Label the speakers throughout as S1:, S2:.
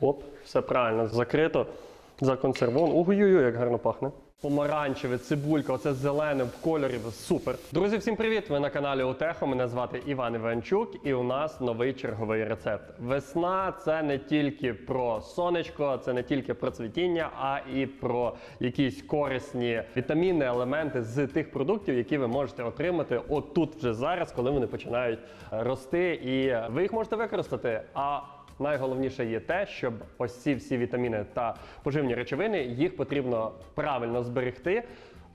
S1: Оп, все правильно, закрито, законсервовано. Ой-ой-ой, як гарно пахне. Помаранчеве, цибулька, оце зелене в кольорі. Супер. Друзі, всім привіт! Ви на каналі Утехо. Мене звати Іван Іванчук, і у нас новий черговий рецепт. Весна це не тільки про сонечко, це не тільки про цвітіння, а і про якісь корисні вітаміни, елементи з тих продуктів, які ви можете отримати отут вже зараз, коли вони починають рости, і ви їх можете використати. А Найголовніше є те, щоб ось ці всі вітаміни та поживні речовини їх потрібно правильно зберегти.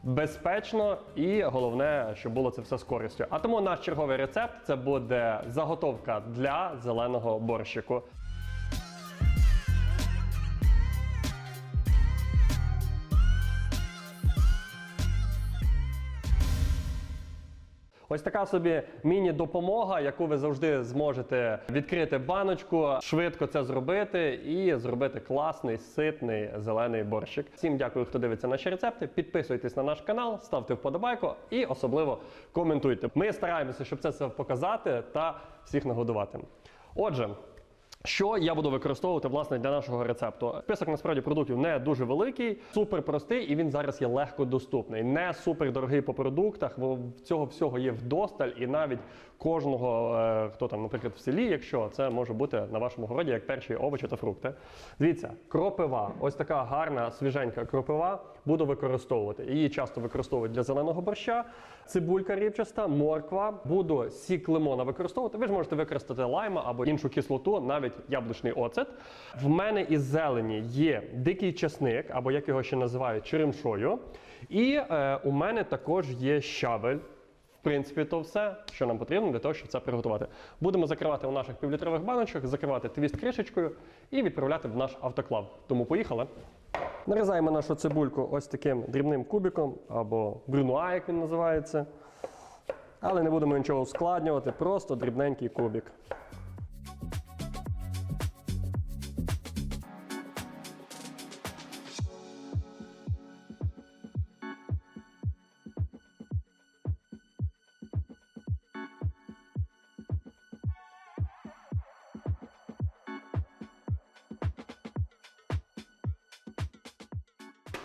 S1: Безпечно і головне, щоб було це все з користю. А тому наш черговий рецепт це буде заготовка для зеленого борщику. Ось така собі міні-допомога, яку ви завжди зможете відкрити баночку, швидко це зробити і зробити класний, ситний зелений борщик. Всім дякую, хто дивиться наші рецепти. Підписуйтесь на наш канал, ставте вподобайку і особливо коментуйте. Ми стараємося, щоб це все показати та всіх нагодувати. Отже. Що я буду використовувати власне для нашого рецепту? Список насправді продуктів не дуже великий, супер простий, і він зараз є легко доступний. Не супер дорогий по продуктах. бо цього всього є вдосталь, і навіть кожного, е, хто там, наприклад, в селі, якщо це може бути на вашому городі як перші овочі та фрукти. Дивіться, кропива, ось така гарна свіженька кропива. Буду використовувати. Її часто використовують для зеленого борща, цибулька рівчаста, морква. Буду сік лимона використовувати. Ви ж можете використати лайма або іншу кислоту, навіть яблучний оцет. В мене із зелені є дикий чесник, або як його ще називають, черемшою. І е, у мене також є щавель. В принципі, то все, що нам потрібно для того, щоб це приготувати. Будемо закривати у наших півлітрових баночок, закривати твіст кришечкою і відправляти в наш автоклав. Тому поїхали. Нарізаємо нашу цибульку ось таким дрібним кубиком або брюнуа, як він називається. Але не будемо нічого ускладнювати, просто дрібненький кубик.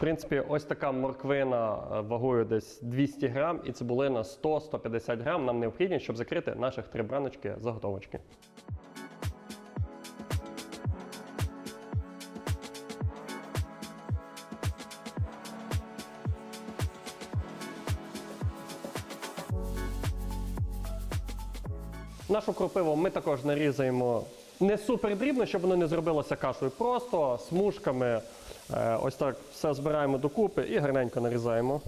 S1: В принципі, ось така морквина е, вагою десь 200 грам і цибулина 100-150 грам нам необхідні, щоб закрити наших три браночки заготовочки. Нашу кропиву ми також нарізаємо не супер дрібно, щоб воно не зробилося кашею. Просто смужками ось так все збираємо докупи і гарненько нарізаємо.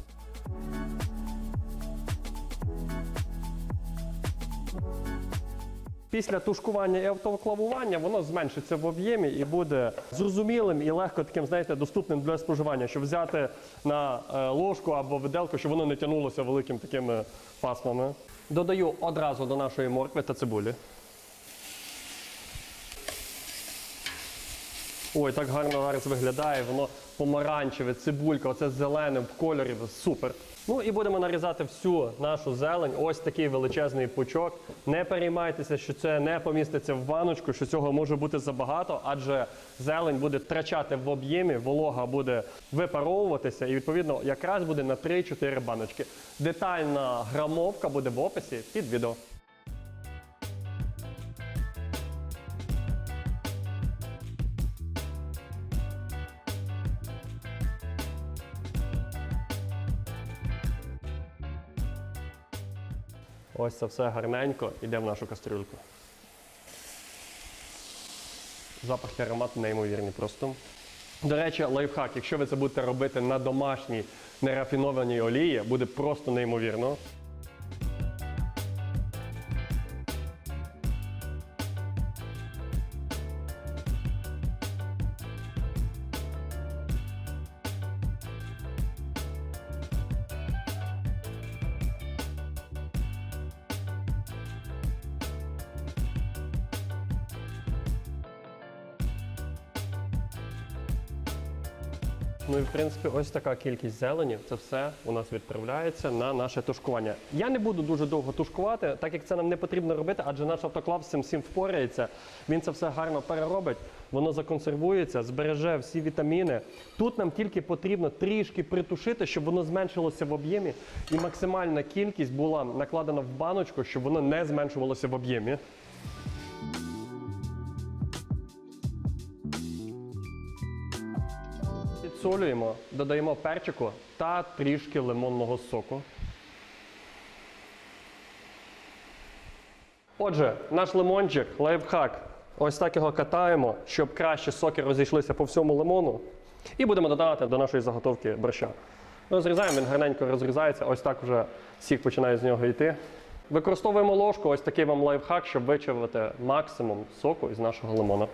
S1: Після тушкування і автоклавування воно зменшиться в об'ємі і буде зрозумілим і легко таким, знаєте, доступним для споживання, щоб взяти на е, ложку або виделку, щоб воно не тягнулося великим такими пасмами. Додаю одразу до нашої моркви та цибулі. Ой, так гарно зараз виглядає, воно помаранчеве, цибулька, оце зелене в кольорі, супер. Ну і будемо нарізати всю нашу зелень, ось такий величезний пучок. Не переймайтеся, що це не поміститься в баночку, що цього може бути забагато, адже зелень буде втрачати в об'ємі, волога буде випаровуватися і відповідно якраз буде на 3-4 баночки. Детальна грамовка буде в описі під відео. Ось це все гарненько йде в нашу кастрюльку. Запах і аромат неймовірні просто. До речі, лайфхак, якщо ви це будете робити на домашній нерафінованій олії, буде просто неймовірно. Ну і в принципі, ось така кількість зелені. Це все у нас відправляється на наше тушкування. Я не буду дуже довго тушкувати, так як це нам не потрібно робити, адже наш автоклав з цим всім впорається. Він це все гарно переробить, воно законсервується, збереже всі вітаміни. Тут нам тільки потрібно трішки притушити, щоб воно зменшилося в об'ємі, і максимальна кількість була накладена в баночку, щоб воно не зменшувалося в об'ємі. Підсолюємо, додаємо перчику та трішки лимонного соку. Отже, наш лимончик, лайфхак. Ось так його катаємо, щоб краще соки розійшлися по всьому лимону. І будемо додавати до нашої заготовки борща. Розрізаємо, він гарненько розрізається, ось так вже сік починає з нього йти. Використовуємо ложку, ось такий вам лайфхак, щоб вичавити максимум соку із нашого лимона.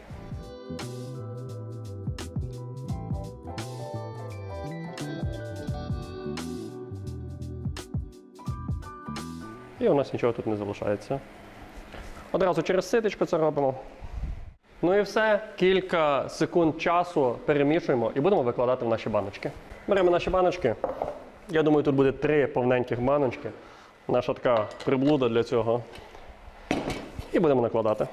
S1: І у нас нічого тут не залишається. Одразу через ситочку це робимо. Ну і все, кілька секунд часу перемішуємо і будемо викладати в наші баночки. Беремо наші баночки. Я думаю, тут буде три повненьких баночки. Наша така приблуда для цього. І будемо накладати.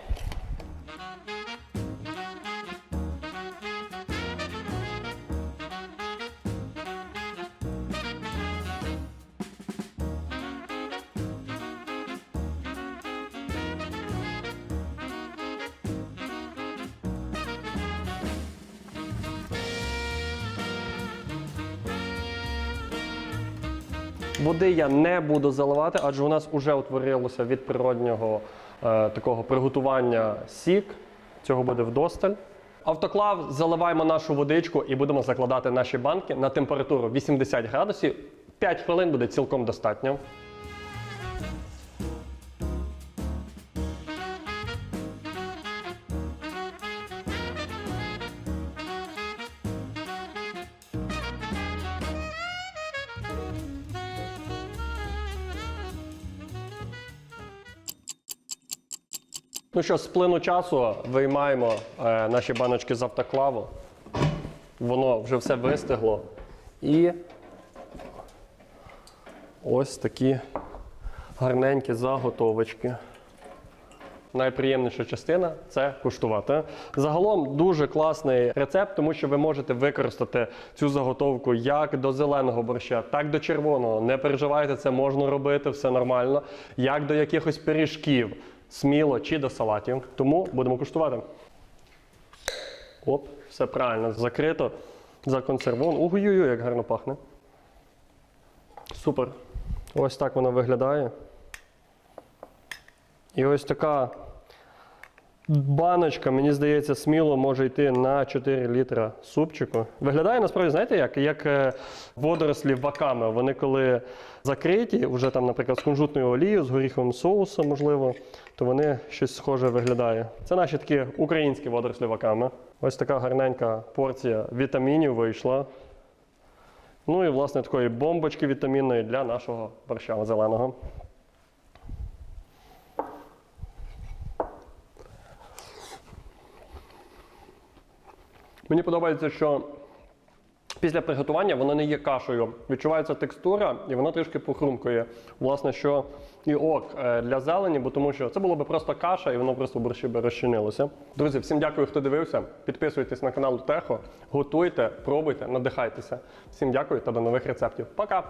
S1: Води я не буду заливати, адже у нас вже утворилося від природнього е, такого приготування сік. Цього буде вдосталь. Автоклав заливаємо нашу водичку і будемо закладати наші банки на температуру 80 градусів. 5 хвилин буде цілком достатньо. Ну що, з плину часу виймаємо е, наші баночки з автоклаву. Воно вже все вистигло. І ось такі гарненькі заготовочки. Найприємніша частина це куштувати. Загалом дуже класний рецепт, тому що ви можете використати цю заготовку як до зеленого борща, так до червоного. Не переживайте, це можна робити, все нормально. Як до якихось пиріжків, сміло чи до салатів. Тому будемо куштувати. Оп, все правильно, закрито, законсервовано. Угу-ю-ю, як гарно пахне. Супер. Ось так воно виглядає. І ось така баночка, мені здається, сміло може йти на 4 літра супчику. Виглядає насправді, знаєте, як, як е, водорослі ваками. Вони коли закриті, вже там, наприклад, з кунжутною олією, з горіховим соусом, можливо, то вони щось схоже виглядає. Це наші такі українські водорослі ваками. Ось така гарненька порція вітамінів вийшла. Ну і, власне, такої бомбочки вітамінної для нашого борща зеленого. Мені подобається, що після приготування воно не є кашею. Відчувається текстура і воно трішки похрумкує. Власне, що і ок е, для зелені, бо тому що це було би просто каша, і воно просто борщі би розчинилося. Друзі, всім дякую, хто дивився. Підписуйтесь на канал Техо, готуйте, пробуйте, надихайтеся. Всім дякую та до нових рецептів. Пока!